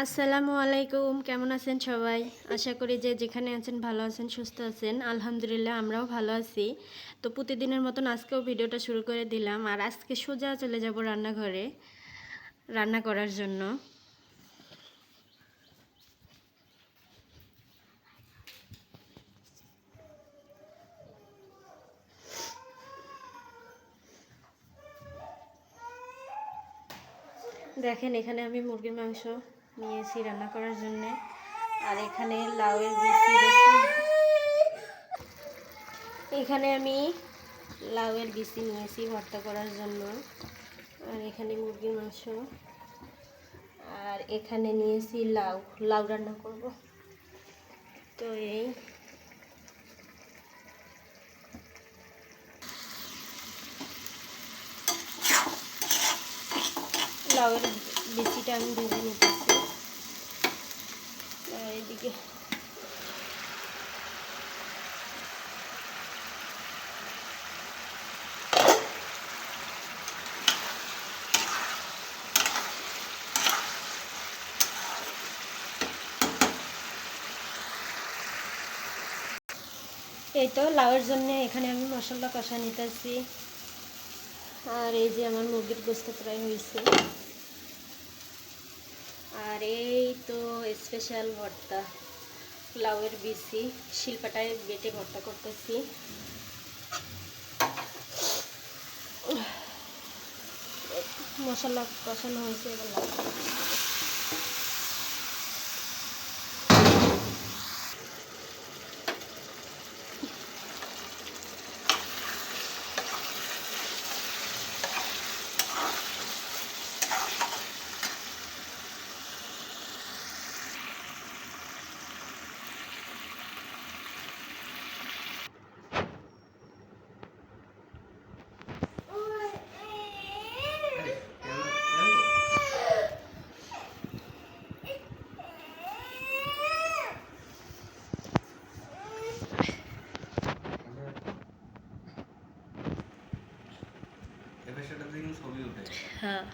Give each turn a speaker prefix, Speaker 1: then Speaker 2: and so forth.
Speaker 1: আসসালামু আলাইকুম, কেমন আছেন সবাই? আশা করি যে যেখানে আছেন ভালো আছেন, সুস্থ আছেন। আলহামদুলিল্লাহ, আমরাও ভালো আছি। তো প্রতিদিনের মতন আজকেও ভিডিওটা শুরু করে দিলাম। আর আজকে সোজা চলে যাব রান্নাঘরে রান্না করার জন্য। দেখেন, এখানে আমি মুরগির মাংস নিয়েছি রান্না করার জন্যে। আর এখানে লাউয়ের বিচি এখানে আমি লাউয়ের বিচি নিয়েছি ভর্তা করার জন্য। আর এখানে মুরগির মাংস। আর এখানে নিয়েছি লাউ। লাউ রান্না করব। তো এই। লাউয়ের বিচিটা আমি ভেজে নিতেছি। এদিকে। এই তো, লাউয়ের জন্য এখানে আমি মশলা কষা নিতেছি। আর এই যে আমার মুরগির গোস্ত প্রায় হয়েছে। আর এই তো স্পেশাল ভর্তা লাউয়ের বিসি শিল্পাটায় বেটে ভর্তা করতেছি। মশলা কষানো হয়েছে এবার
Speaker 2: ছবি উঠে
Speaker 1: হ্যাঁ।